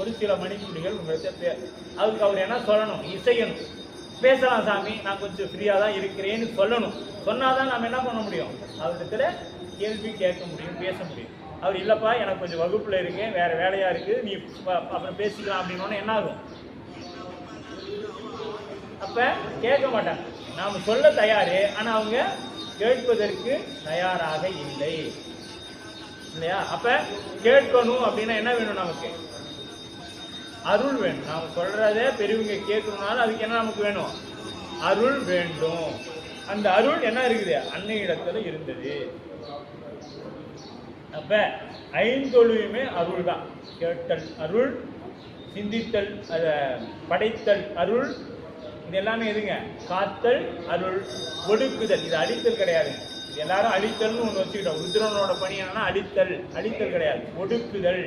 ஒரு சில மணித்துளிகள் உங்கள்கிட்ட பே அதுக்கு அவர் என்ன சொல்லணும்? இசையணும். பேசலாம் சாமி நான் கொஞ்சம் ஃப்ரீயாக தான் இருக்கிறேன்னு சொல்லணும். சொன்னாதான் நம்ம என்ன பண்ண முடியும்? அவரிடத்துல கேள்வி கேட்க முடியும் பேச முடியும். அவர் இல்லைப்பா எனக்கு கொஞ்சம் வகுப்பில் இருக்கேன் வேறு வேலையாக இருக்குது நீ அப்புறம் பேசிக்கலாம் அப்படின்னோடனே என்ன ஆகும்? அப்போ கேட்க மாட்டாங்க. நாம் சொல்ல தயார் ஆனால் அவங்க கேட்பதற்கு தயாராக இல்லை. இல்லையா? அப்போ கேட்கணும் அப்படின்னா என்ன வேணும் நமக்கு? அருள் வேணும். நாம் சொல்கிறதே பெரியவங்க கேட்கணும்னாலும் அதுக்கு என்ன நமக்கு வேணும்? அருள் வேண்டும். அந்த அருள் என்ன இருக்குது? அன்னை இடத்துல இருந்தது. அப்ப ஐந்தொழுவுமே அருள் தான் கேட்டல் அருள் சிந்தித்தல் அதை படைத்தல் அருள் இது எல்லாமே எதுங்க? காத்தல் அருள் ஒடுக்குதல். இது அடித்தல் கிடையாது. எல்லாரும் அடித்தல்னு ஒன்று வச்சுக்கிட்டோம். ருத்ரனோட பணி என்னன்னா அடித்தல். அடித்தல் கிடையாது. ஒடுக்குதல்.